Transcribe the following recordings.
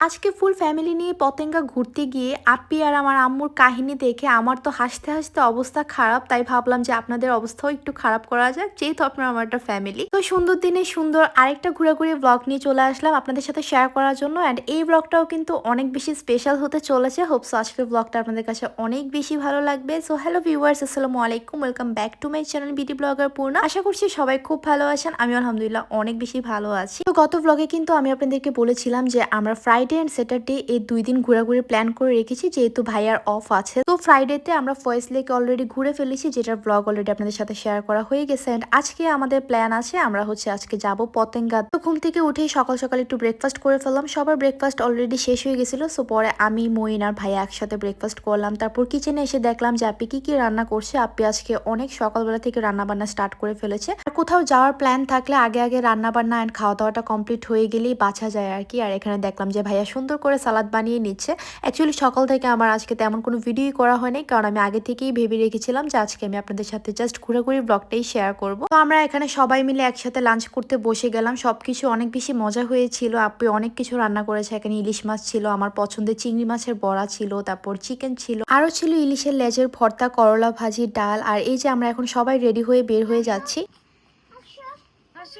আজকে full family নিয়ে পতেঙ্গা ঘুরতে গিয়ে আপি আর আমার আম্মুর কাহিনী দেখে আমার তো হাসতে হাসতে অবস্থা খারাপ, তাই ভাবলাম যে আপনাদের অবস্থাও একটু খারাপ করা যাক, যেহেতু আপনার আমার একটা ফ্যামিলি তো সুন্দর দিনে সুন্দর আরেকটা ঘোরাঘুরি ব্লগ নিয়ে চলে আসলাম আপনাদের সাথে শেয়ার করার জন্য অ্যান্ড এই ব্লগটাও কিন্তু অনেক বেশি স্পেশাল হতে চলেছে। হোপসো আজকের ব্লগটা আপনাদের কাছে অনেক বেশি ভালো লাগবে। সো হ্যালো ভিউয়ার্স আসসালামু আলাইকুম welcome back to my channel BD blogger Purna আশা করছি সবাই খুব ভালো আছেন আমি আলহামদুলিল্লাহ অনেক বেশি ভালো আছি। তো গত ব্লগে কিন্তু আমি আপনাদেরকে বলেছিলাম যে আমরা ফ্রাইডে অ্যান্ড স্যাটারডে এই দুই দিন ঘোরাঘুরি প্ল্যান করে রেখেছি, যেহেতু ভাইয়ার অফ আছে। তো ফ্রাইডেতে আমরা ফয়েস লেক অলরেডি ঘুরে ফেলেছি, যেটার ব্লগ অলরেডি আপনাদের সাথে শেয়ার করা হয়ে গেছে। অ্যান্ড আজকে আমাদের প্ল্যান আছে, আমরা হচ্ছে আজকে যাব পতেঙ্গা। তো ঘুম থেকে উঠে সকাল সকাল একটু ব্রেকফাস্ট করে ফেললাম। সবার ব্রেকফাস্ট অলরেডি শেষ হয়ে গেছিল সো পরে আমি মইন আর ভাইয়া একসাথে ব্রেকফাস্ট করলাম। তারপর কিচেনে এসে দেখলাম যে আপনি কি কি রান্না করছে। আপনি আজকে অনেক সকালবেলা থেকে রান্না বান্না স্টার্ট করে ফেলেছে। আর কোথাও যাওয়ার প্ল্যান থাকলে আগে আগে রান্না বান্না অ্যান্ড খাওয়া দাওয়াটা কমপ্লিট হয়ে গেলেই বাছা যায় আর কি। আর এখানে দেখলাম যে ভাইয়া সুন্দর করে সালাদ বানিয়ে নিচ্ছে। অ্যাকচুয়ালি সকাল থেকে আমার আজকে তেমন কোনো ভিডিওই করা হয়নি, কারণ আমি আগে থেকেই ভেবে রেখেছিলাম যে আজকে আমি আপনাদের সাথে জাস্ট ঘোরাঘুরি ব্লগটাই শেয়ার করব। তো আমরা এখানে সবাই মিলে একসাথে লাঞ্চ করতে বসে গেলাম। সবকিছু অনেক বেশি মজা হয়েছিল। আপনি অনেক কিছু রান্না করেছে। এখানে ইলিশ মাছ ছিল, আমার পছন্দের চিংড়ি মাছের বড়া ছিল, তারপর চিকেন ছিল। আরও ছিল ইলিশের লেজের ভর্তা, করলা ভাজি, ডাল। আর এই যে আমরা এখন সবাই রেডি হয়ে বের হয়ে যাচ্ছি।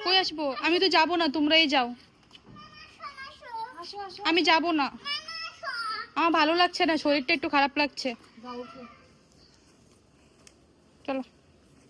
কই আসব? আমি তো যাব না, তোমরাই যাও। আমি যাব না। আমার ভালো লাগছে না, শরীরটা একটু খারাপ লাগছে। চলো।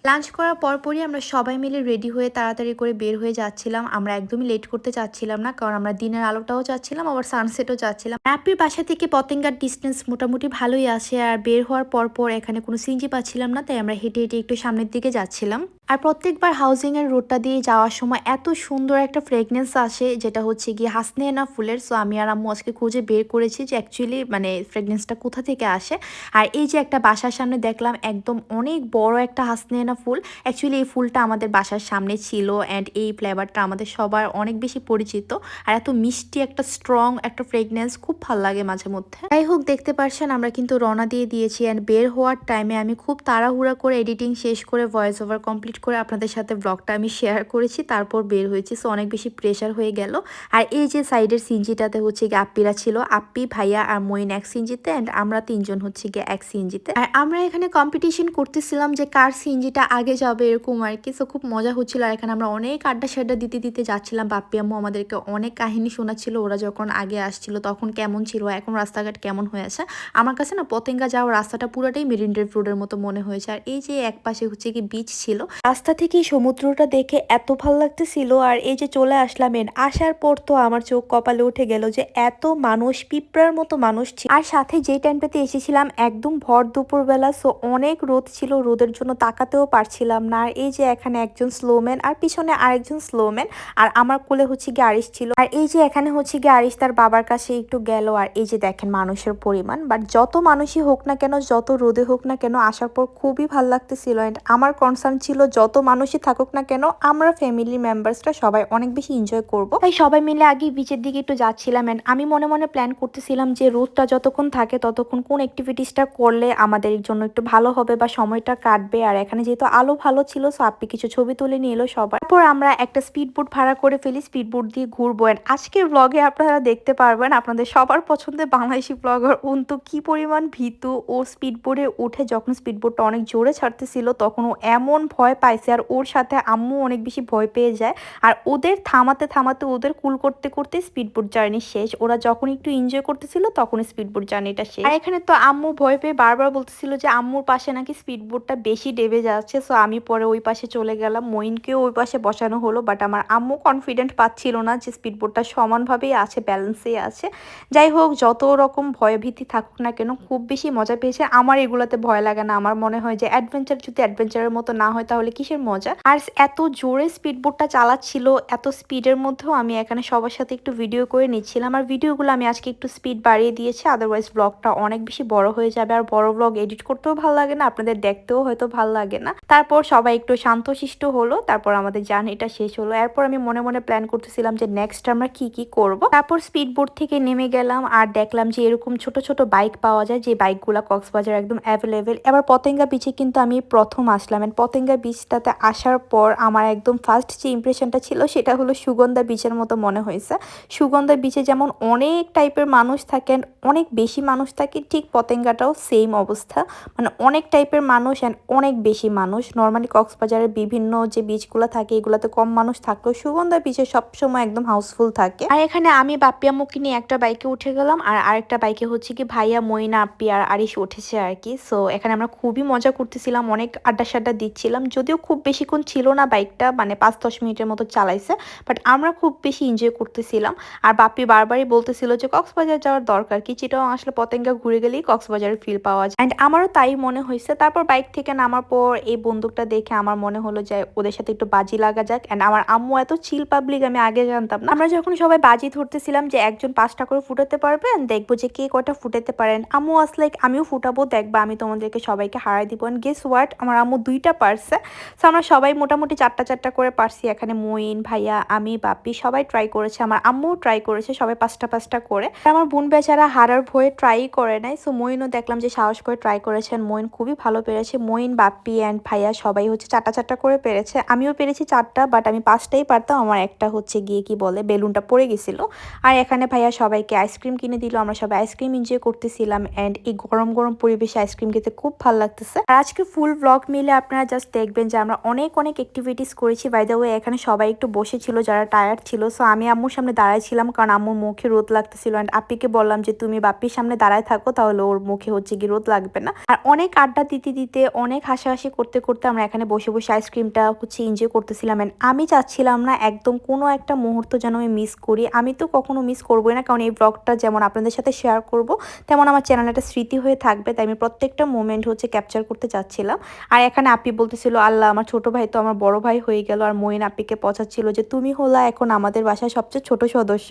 লাঞ্চ করার পরপরই আমরা সবাই মিলে রেডি হয়ে তাড়াতাড়ি করে বের হয়ে যাচ্ছিলাম। আমরা একদমই লেট করতে চাচ্ছিলাম না, কারণ আমরা দিনের আলোটাও চাচ্ছিলাম, আবার সানসেটও চাচ্ছিলাম। অ্যাপির বাসা থেকে পতেঙ্গার ডিস্টেন্স মোটামুটি ভালোই আছে আর বের হওয়ার পরপর এখানে কোনো সিনজি পাচ্ছিলাম না, তাই আমরা হেঁটে হেঁটে একটু সামনের দিকে যাচ্ছিলাম। আর প্রত্যেকবার হাউজিং এর রোডটা দিয়ে যাওয়ার সময় এত সুন্দর একটা ফ্রেগনেন্স আসে, যেটা হচ্ছে গিয়ে হাসনেনা ফুলের। সো আমি আর আম্মু আজকে খুঁজে বের করেছি যে অ্যাকচুয়ালি মানে ফ্রেগনেন্সটা কোথা থেকে আসে। আর এই যে একটা বাসার সামনে দেখলাম, একদম অনেক বড় একটা হাসনেনা ফুল। অ্যাকচুয়ালি এই ফুলটা আমাদের বাসার সামনে ছিল অ্যান্ড এই ফ্লেভারটা আমাদের সবার অনেক বেশি পরিচিত। আর এত মিষ্টি একটা স্ট্রং একটা ফ্রেগনেন্স খুব ভালো লাগে মাঝে মধ্যে। যাই হোক, দেখতে পারছেন, আমরা কিন্তু রওনা দিয়ে দিয়েছি অ্যান্ড বের হওয়ার টাইমে আমি খুব তাড়াহুড়া করে এডিটিং শেষ করে ভয়েস ওভার কমপ্লিট করে আপনাদের সাথে ব্লগটা আমি শেয়ার করেছি, তারপর বের হয়েছি। সো অনেক বেশি প্রেশার হয়ে গেল। আর এই যে সাইডের সিনজিটাতে হচ্ছে গিয়ে আপ্পিরা ছিল, আপ্পি, ভাইয়া আর মইন এক সিনজিতে অ্যান্ড আমরা তিনজন হচ্ছে গিয়ে এক সিনজিতে। আর আমরা এখানে কম্পিটিশন করতেছিলাম যে কার সিনজিটা আগে যাবে এরকম আর কি। সো খুব মজা হচ্ছিল। আর এখানে আমরা অনেক আড্ডা সাড্ডা দিতে দিতে যাচ্ছিলাম। বাপ্পি আম্মু আমাদেরকে অনেক কাহিনী শোনাচ্ছিল। ওরা যখন আগে আসছিল তখন কেমন ছিল, এখন রাস্তাঘাট কেমন হয়েছে আমার কাছে না পতেঙ্গা যাওয়ার রাস্তাটা পুরোটাই মেরিন ড্রাইভ রোডের মতো মনে হয়েছে। আর এই যে এক পাশে হচ্ছে কি বিচ ছিল। রাস্তা থেকে সমুদ্রটা দেখে এত ভালো লাগতেছিল আর এই যে চলে আসলাম আসার পর তো আমার চোখ কপালে উঠে গেল যে এত মানুষ, পিঁপড়ার মতো মানুষ ছিল আর সাথে যে টাইমটাতে এসেছিলাম একদম ভর দুপুরবেলা সো অনেক রোদ ছিল, রোদের জন্য তাকাতেও পারছিলাম না। আর এই যে এখানে একজন স্লোম্যান আর পিছনে আরেকজন স্লোম্যান আর আমার কোলে হচ্ছে গিয়ে আরিস ছিল। আর এই যে এখানে হচ্ছে গিয়ে আরিস তার বাবার কাছে একটু গেল। আর এই যে দেখেন মানুষের পরিমাণ বাট যত মানুষই হোক না কেন, যত রোদে হোক না কেন, আসার পর খুবই ভালো লাগতেছিল। অ্যান্ড আমার কনসার্ন ছিল যত মানুষই থাকুক না কেন, আমরা ফ্যামিলি মেম্বার্সরা সবাই অনেক বেশি এনজয় করব। তাই সবাই মিলে আগে বিচের দিকে একটু যাচ্ছিলাম অ্যান্ড আমি মনে মনে প্ল্যান করতেছিলাম যে রোদটা যতক্ষণ থাকে ততক্ষণ কোন অ্যাক্টিভিটিসটা করলে আমাদের জন্য একটু ভালো হবে বা সময়টা কাটবে। আর এখানে যেহেতু আলো ভালো ছিল সো আপনি কিছু ছবি তুলে নিয়ে এলো সবার। তারপর আমরা একটা স্পিড বোট ভাড়া করে ফেলি স্পিড বোট দিয়ে ঘুরবো। অ্যান্ড আজকের ব্লগে আপনারা দেখতে পারবেন আপনাদের সবার পছন্দের বাংলাদেশি ব্লগার অন্তু কি পরিমাণ ভীতু। ও স্পিড বোর্ডে উঠে যখন স্পিড অনেক জোরে ছাড়তেছিল, তখন ও এমন ভয় পাইছে আর ওর সাথে আম্মু অনেক বেশি ভয় পেয়ে যায়। আর ওদের থামাতে থামাতে ওদের কুল করতে করতে স্পিড বোট জার্নি শেষ। ওরা যখন একটু এনজয় করতেছিল তখন স্পিড বোট জার্নিটা শেষ। আর এখানে তো আম্মু ভয় পেয়ে বারবার বলতেছিল যে আম্মুর পাশে নাকি স্পিড বোটটা বেশি ডেবে যাচ্ছে। সো আমি পরে ওই পাশে চলে গেলাম। মইনকেও ওই পাশে বসানো হলো। বাট আমার আম্মু কনফিডেন্ট পাচ্ছিল না যে স্পিড বোটটা সমানভাবেই আছে ব্যালেন্সেই আছে। যাই হোক, যত রকম ভয় ভীতি থাকুক না কেন, খুব বেশি মজা পেয়েছে। আমার এগুলাতে ভয় লাগে না। আমার মনে হয় যে অ্যাডভেঞ্চার যদি অ্যাডভেঞ্চারের মতো না হয়, তাহলে কিসের মজা? আর এত জোরে স্পিড বোটটা চালাচ্ছিল, এত স্পিডের মধ্যেও আমি এখানে সবার সাথে একটু ভিডিও করে নিচ্ছিলাম। আর ভিডিওগুলো আমি আজকে একটু স্পিড বাড়িয়ে দিয়েছি আদারওয়াইজ ব্লগটা অনেক বেশি বড় হয়ে যাবে। আর বড় ব্লগ এডিট করতেও ভালো লাগে না, আপনাদের দেখতেও হয়তো ভালো লাগে না। তারপর সবাই একটু শান্তশিষ্ট হলো, তারপর আমাদের জার্নিটা শেষ হলো। এরপর আমি মনে মনে প্ল্যান করতেছিলাম যে নেক্সট আমরা কি কি করব। তারপর স্পিড বোট থেকে নেমে গেলাম, আর দেখলাম যে এরকম ছোট ছোট বাইক পাওয়া যায়, যে বাইকগুলো কক্সবাজার একদম অ্যাভেলেবেল এবার পতেঙ্গা বিচে কিন্তু আমি প্রথম আসলাম। পতেঙ্গা বিচ বিচটাতে আসার পর আমার একদম ফার্স্ট যে ইমপ্রেশনটা ছিল সেটা হলো সুগন্ধা বিচের মতো মনে হয়েছে। সুগন্ধা বিচে যেমন অনেক টাইপের মানুষ থাকেন অনেক বেশি মানুষ থাকে, ঠিক পতেঙ্গাটাও সেম অবস্থা। মানে অনেক টাইপের মানুষ অ্যান্ড অনেক বেশি মানুষ। নর্মালি কক্সবাজারের বিভিন্ন যে বিচগুলো থাকে, এগুলোতে কম মানুষ থাকলেও সুগন্ধা বিচে সবসময় একদম হাউসফুল থাকে। আর এখানে আমি বাপ্পিয়া মুখি নিয়ে একটা বাইকে উঠে গেলাম আর আরেকটা বাইকে হচ্ছে কি ভাইয়া, মইনা, আপ্পি আর আরিশ উঠেছে আর কি। সো এখানে আমরা খুবই মজা করতেছিলাম, অনেক আড্ডা সাড্ডা দিচ্ছিলাম যদিও খুব বেশিক্ষণ ছিল না বাইকটা মানে পাঁচ দশ মিনিটের মতো চালাইছে বাট আমরা খুব বেশি এনজয় করতেছিলাম। আর বাপ্পি বারবারই বলতেছিল যে কক্সবাজার যাওয়ার দরকার, কি চিটাও আসলে পতেঙ্গা ঘুরে গেলেই কক্সবাজারের ফিল পাওয়া যায়। অ্যান্ড আমারও তাই মনে হয়েছে। তারপর বাইক থেকে নামার পর এই বন্দুকটা দেখে আমার মনে হলো যে ওদের সাথে একটু বাজি লাগা যাক। অ্যান্ড আমার আম্মু এত চিল পাবলিক আমি আগে জানতাম না। আমরা যখন সবাই বাজি ধরতেছিলাম যে একজন পাঁচটা করে ফুটাতে পারবেন দেখব যে কে কটা ফুটাতে পারেন আম্মু আস লাইক আমিও ফুটাবো, দেখবা, আমি তোমাদেরকে সবাইকে হারাই দিব। অ্যান্ড গেস ওয়াট আমার আম্মু দুইটা পারছে। সো আমরা সবাই মোটামুটি চারটা চারটা করে পারছি। এখানে মইন, ভাইয়া, আমি বাপি সবাই ট্রাই করেছে। আমার আম্মুও ট্রাই করেছে সবাই পাঁচটা পাঁচটা করে। আমার বোন বেচারা হারার ভয়ে ট্রাই করে নাই। সো মইনও দেখলাম যে সাহস করে ট্রাই করেছেন মইন খুবই ভালো পেরেছে। মইন, বাপ্পি অ্যান্ড ভাইয়া সবাই হচ্ছে চারটা চারটা করে পেরেছে। আমিও পেরেছি চারটা বাট আমি পাঁচটাই পারতাম। আমার একটা হচ্ছে গিয়ে কি বলে, বেলুনটা পড়ে গেছিল। আর এখানে ভাইয়া সবাইকে আইসক্রিম কিনে দিল। আমরা সবাই আইসক্রিম এনজয় করতেছিলাম অ্যান্ড এই গরম গরম পরিবেশে আইসক্রিম খেতে খুব ভালো লাগতেছে। আর আজকে ফুল ব্লগ মিলে আপনারা জাস্ট দেখবেন যে আমরা অনেক অনেক অ্যাক্টিভিটিস করেছি। বাই দ্য ওয়ে এখানে সবাই একটু বসেছিল, যারা টায়ার্ড ছিল। সো আমি আম্মুর সামনে দাঁড়াইছিলাম কারণ আম্মুর মুখে রোদ লাগতেছিল। অ্যান্ড আপ্পিকে বললাম যে, তুমি বাপ্পির সামনে দাঁড়ায় থাকো, তাহলে ওর মুখে হচ্ছে কি রোদ লাগবে না। আর অনেক আড্ডা দিতে দিতে, অনেক হাসাহাসি করতে করতে আমরা এখানে বসে বসে আইসক্রিমটা হচ্ছে এনজয় করতেছিলাম। অ্যান্ড আমি চাচ্ছিলাম না একদম কোনো একটা মুহূর্ত যেন আমি মিস করি। আমি তো কখনো মিস করবোই না, কারণ এই ব্লগটা যেমন আপনাদের সাথে শেয়ার করব, তেমন আমার চ্যানেলে একটা স্মৃতি হয়ে থাকবে। তাই আমি প্রত্যেকটা মোমেন্ট হচ্ছে ক্যাপচার করতে চাচ্ছিলাম। আর এখানে আপি বলতেছিল, আল্লাহ আমার ছোট ভাই তো আমার বড় ভাই হয়ে গেল। আর মইন আপিকে পচাচ্ছিল যে, তুমি হলা এখন আমাদের বাসায় সবচেয়ে ছোট সদস্য।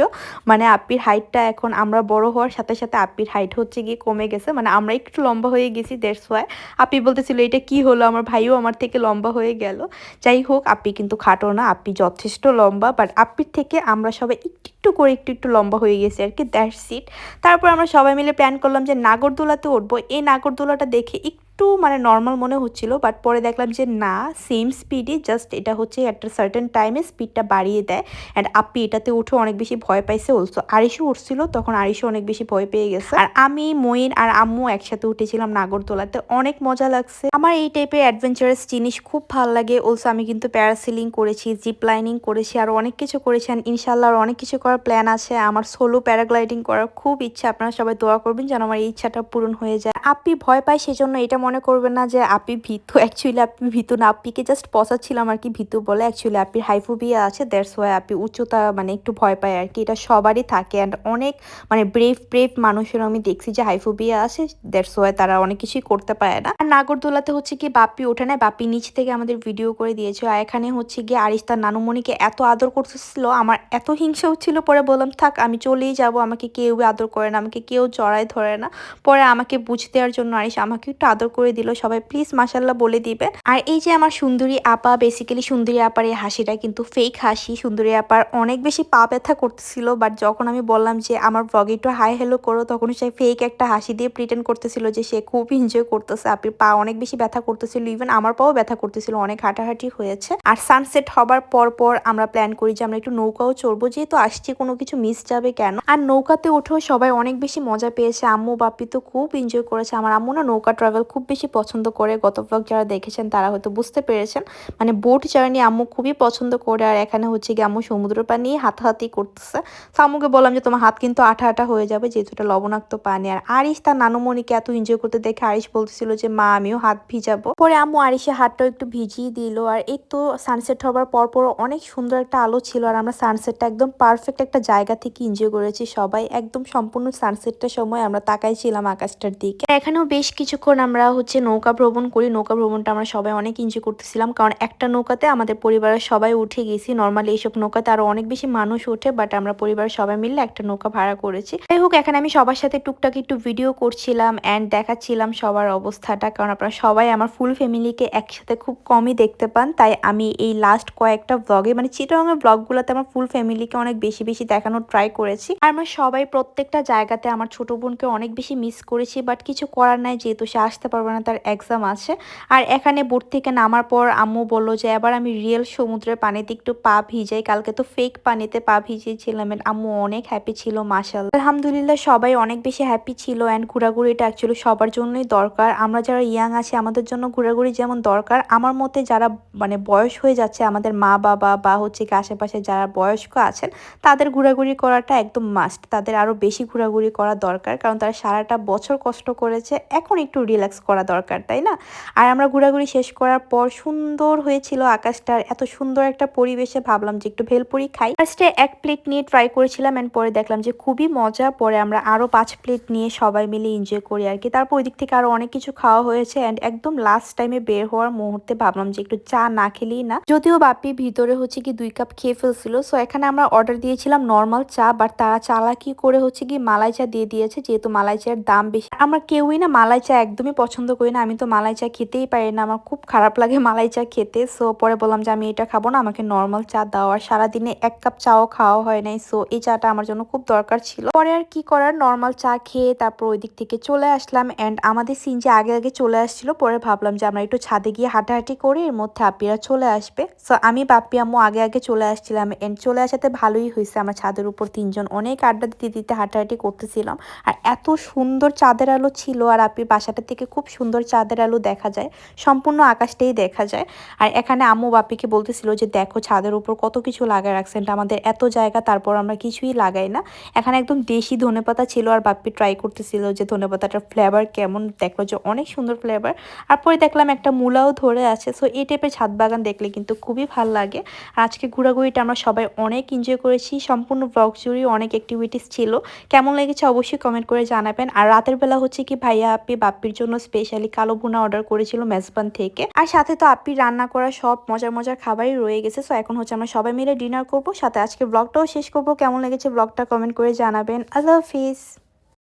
মানে আপির হাইটটা এখন আমরা বড় হওয়ার সাথে সাথে আপির হাইট হচ্ছে গিয়ে কমে গেছে। মানে আমরা একটু লম্বা হয়ে গেছি দেড় ওয়াই আপি বলতেছিল, এটা কি হলো? আমার ভাইও আমার থেকে লম্বা হয়ে গেল। যাই হোক, আপি কিন্তু খাটো না, আপি যথেষ্ট লম্বা বাট আপির থেকে আমরা সবাই একটু একটু করে একটু একটু লম্বা হয়ে গেছি আর কি দ্যাট সিট তারপর আমরা সবাই মিলে প্ল্যান করলাম যে, নাগরদোলাতে উঠবো। এই নাগরদোলাটা দেখে একটু মানে নর্মাল মনে হচ্ছিল বাট পরে দেখলাম যে না সেম স্পিডে জাস্ট এটা হচ্ছে একটা সার্টেন টাইমে স্পিডটা বাড়িয়ে দেয় অ্যান্ড আপি এটাতে উঠে অনেক বেশি ভয় পাইছে। অলসো আরিশও উঠছিল, তখন আরিশও অনেক বেশি ভয় পেয়ে গেছে। আর আমি মইন আর আম্মু একসাথে উঠেছিলাম নাগরদোলাতে, অনেক মজা লাগছে। আমার এই টাইপের অ্যাডভেঞ্চারাস জিনিস খুব ভালো লাগে। অলসো আমি কিন্তু প্যারাসিলিং করেছি জিপ লাইনিং করেছি, আর অনেক কিছু করেছি ইনশাল্লাহ আর অনেক কিছু করার প্ল্যান আছে। আমার সোলো প্যারাগ্লাইডিং করার খুব ইচ্ছা। আপনারা সবাই দোয়া করবেন যেন আমার এই ইচ্ছাটা পূরণ হয়ে যায়। আপি ভয় পায়, সেজন্য এটা মনে করবেন না যে আপি ভীতু অ্যাকচুয়ালি আপি ভীতু না আপিকে জাস্ট পচাচ্ছিলাম আর কি ভীতু বলে অ্যাকচুয়ালি আপির হাইফোবিয়া আছে দ্যাটস ওয়াই আপি উচ্চতা মানে একটু ভয় পায় আর কি, এটা সবারই থাকে অ্যান্ড অনেক মানে ব্রেভ ব্রেভ মানুষের আমি দেখছি যে হাইফোবিয়া আছে দ্যাটস ওয়াই তারা অনেক কিছুই করতে পারে না। আর নাগরদোলাতে হচ্ছে কি বাপি ওঠে না বাপি নিচ থেকে আমাদের ভিডিও করে দিয়েছে, আর এখানে হচ্ছে গিয়ে আরিস তার নানুমণিকে এত আদর করতেছিল, আমার এত হিংসা হচ্ছিল, পরে বললাম, থাক, আমি চলেই যাব, আমাকে কেউ আদর করে না, আমাকে কেউ জড়ায় ধরে না। পরে আমাকে বুঝ দেওয়ার জন্য আরিস আমাকে একটু আদর করে দিল, সবাই প্লিজ মাসাল্লাহ বলে দিবেন। আর এই যে আমার সুন্দরী আপা বেসিক্যালি সুন্দরী আপার এই হাসিটা কিন্তু ফেক হাসি। সুন্দরী আপার অনেক বেশি পা ব্যথা করতেছিল বাট যখন আমি বললাম যে আমার ব্লগে একটু হাই হ্যালো করো তখন সে ফেক একটা হাসি দিয়ে প্রিটেন্ড করতেছিল যে সে খুব এনজয় করতেছে। আপির পা অনেক বেশি ব্যথা করতেছিল ইভেন আমার পাও ব্যথা করতেছিল, অনেক হাঁটাহাঁটি হয়েছে। আর সানসেট হবার পর পর আমরা প্ল্যান করি যে আমরা একটু নৌকাও চড়বো, যেহেতু আসছি কোনো কিছু মিস যাবে কেন? আর নৌকাতে উঠেও সবাই অনেক বেশি মজা পেয়েছে। আম্মু বাপ্পি তো খুব এনজয় করেছে। আমার আম্মু না নৌকা ট্রাভেল খুব বেশি পছন্দ করে। গত ব্লগ যারা দেখেছেন তারা হয়তো বুঝতে পেরেছেন। মানে বোট জার্নি আম্মু খুবই পছন্দ করে আর এখানে হচ্ছে গিয়ে আম্মু সমুদ্র পানি হাতাহাতি করতেছে। তো আম্মুকে বললাম যে, তোমার হাত কিন্তু আঠা আঠা হয়ে যাবে, যেহেতু এটা লবণাক্ত পানি। আর আরিশ তার নানুমণিকে এত এনজয় করতে দেখে আরিশ বলতেছিল যে, মা, আমিও হাত ভিজাবো। পরে আম্মু আরিশের হাতটাও একটু ভিজিয়ে দিল। আর এই তো সানসেট হবার পর পর অনেক সুন্দর একটা আলো ছিল আর আমরা সানসেটটা একদম পারফেক্ট একটা জায়গা থেকে এনজয় করেছি সবাই। একদম সম্পূর্ণ সানসেটটার সময় আমরা তাকাইছিলাম আকাশটার দিকে। এখানেও বেশ কিছুক্ষণ আমরা হচ্ছে নৌকা ভ্রমণ করি। নৌকা ভ্রমণটা আমরা সবাই অনেক এনজয় করতেছিলাম। কারণ একটা নৌকাতে আমাদের পরিবারের সবাই উঠে গেছি। নর্মালি এইসব নৌকাতে আরও অনেক বেশি মানুষ ওঠে বাট আমরা পরিবারের সবাই মিলে একটা নৌকা ভাড়া করেছি। যাই হোক, এখানে আমি সবার সাথে টুকটাক একটু ভিডিও করছিলাম অ্যান্ড দেখাচ্ছিলাম সবার অবস্থাটা। কারণ আপনারা সবাই আমার ফুল ফ্যামিলিকে একসাথে খুব কমই দেখতে পান। তাই আমি এই লাস্ট কয়েকটা ব্লগে মানে চিটাগাঙের ব্লগগুলোতে আমার ফুল ফ্যামিলিকে অনেক বেশি বেশি দেখানোর ট্রাই করেছি। আর আমরা সবাই প্রত্যেকটা জায়গাতে আমার ছোট বোনকে অনেক বেশি মিস করেছি বাট কিছু করার নাই যেহেতু সে আসতে পারবে না, তার এক্সাম আছে। আর এখানে বোট থেকে নামার পর আম্মু বলল যে, এবার আমি রিয়েল সমুদ্রের পানিতে একটু পা ভিজাই। কালকে তো ফেক পানিতে পা ভিজিয়েছিলাম and আম্মু অনেক হ্যাপি ছিল মাসাল আলহামদুলিল্লাহ সবাই অনেক বেশি হ্যাপি ছিল অ্যান্ড ঘোরাঘুরিটা অ্যাকচুয়ালি সবার জন্যই দরকার। আমরা যারা ইয়াং আছি, আমাদের জন্য ঘোরাঘুরি যেমন দরকার। আমার মতে যারা মানে বয়স হয়ে যাচ্ছে, আমাদের মা বাবা বা হচ্ছে কি আশেপাশে যারা বয়স্ক আছেন, তাদের ঘোরাঘুরি করাটা একদম মাস্ট তাদের আরও বেশি ঘোরাঘুরি করা দরকার, কারণ তারা সারাটা বছর কষ্ট করেছে। এখন একটু রিল্যাক্স করা দরকার, তাই না? আর আমরা ঘোরাঘুরি শেষ করার পর সুন্দর হয়েছিল আকাশটার, এত সুন্দর একটা পরিবেশে ভাবলাম যে একটু ভেলপুরি খাই। ফার্স্টে এক প্লেট নিয়ে ট্রাই করেছিলাম অ্যান্ড পরে দেখলাম যে খুবই মজা, পরে আমরা আরও পাঁচ প্লেট নিয়ে সবাই মিলে এনজয় করি আর কি। তারপর ওই দিক থেকে আরও অনেক কিছু খাওয়া হয়েছে অ্যান্ড একদম লাস্ট টাইমে বের হওয়ার মুহূর্তে ভাবলাম যে একটু চা না খেলেই না। যদিও বাপি ভিতরে হচ্ছে কি দুই কাপ খেয়ে ফেলছিল সো এখানে আমরা অর্ডার দিয়েছিলাম নর্মাল চা বাট তারা চালাকি করে হচ্ছে কি মালাই চা দিয়ে দিয়েছে, যেহেতু মালাই চায়ের দাম বেশি। আমরা কেউই না মালাই চা একদমই পছন্দ করি না, আমি তো মালাই চা খেতেই পারি না, আমার খুব খারাপ লাগে মালাই চা খেতে। সো পরে বললাম যে আমি এটা খাব না, আমাকে নর্মাল চা দাও। আর সারাদিনে এক কাপ চাও খাওয়া হয় নাই সো এই চাটা আমার জন্য খুব দরকার ছিল। পরে আর কি করার নর্মাল চা খেয়ে তারপর ওই দিক থেকে চলে আসলাম অ্যান্ড আমাদের সিন যে আগে আগে চলে আসছিল, পরে ভাবলাম যে আমরা একটু ছাদে গিয়ে হাঁটাহাঁটি করি, এর মধ্যে আপিরা চলে আসবে। সো আমি বাপ্পি আম্মু আগে আগে চলে আসছিলাম অ্যান্ড চলে আসাতে ভালোই হয়েছে, আমার ছাদের উপর তিনজন অনেক আড্ডা দিতে দিতে হাঁটাহাঁটি করতেছিলাম। আর এত সুন্দর চাঁদের আলো ছিল, আর আপির বাসাটা থেকে খুব সুন্দর চাঁদের আলো দেখা যায়, সম্পূর্ণ আকাশটাই দেখা যায়। আর এখানে আম্মু বাপিকে বলতেছিল যে, দেখো ছাদের উপর কত কিছু লাগায় রাখছেন, আমাদের এত জায়গা, তারপর আমরা কিছুই লাগাই না। এখানে একদম দেশি ধনেপাতা ছিল আর বাপ্পি ট্রাই করতেছিল যে, ধনেপাতাটার ফ্লেভার কেমন? দেখল যে, অনেক সুন্দর ফ্লেভার আর পরে দেখলাম একটা মূলাও ধরে আছে। সো এই টাইপের ছাদ বাগান দেখলে কিন্তু খুবই ভালো লাগে। আর আজকে ঘোরাঘুরিটা আমরা সবাই অনেক এনজয় করেছি। সম্পূর্ণ ব্লগ জুড়ে অনেক অ্যাক্টিভিটিস ছিল। কেমন লেগেছে অবশ্যই কমেন্ট করে জানাবেন। আর রাতের বেলা হচ্ছে কি ভাইয়া আপি বাপ্পির জন্য স্পেশালি কালো ভুনা অর্ডার করেছিল মেজবান থেকে। আর সাথে তো আপি রান্না করা সব মজার মজার খাবারই রয়ে গেছে। সো এখন হচ্ছে আমরা সবাই মিলে ডিনার করব। সাথে আজকে ব্লগটাও শেষ করব। কেমন লেগেছে ব্লগটা কমেন্ট করে জানাবেন। আল্লাহ হাফিজ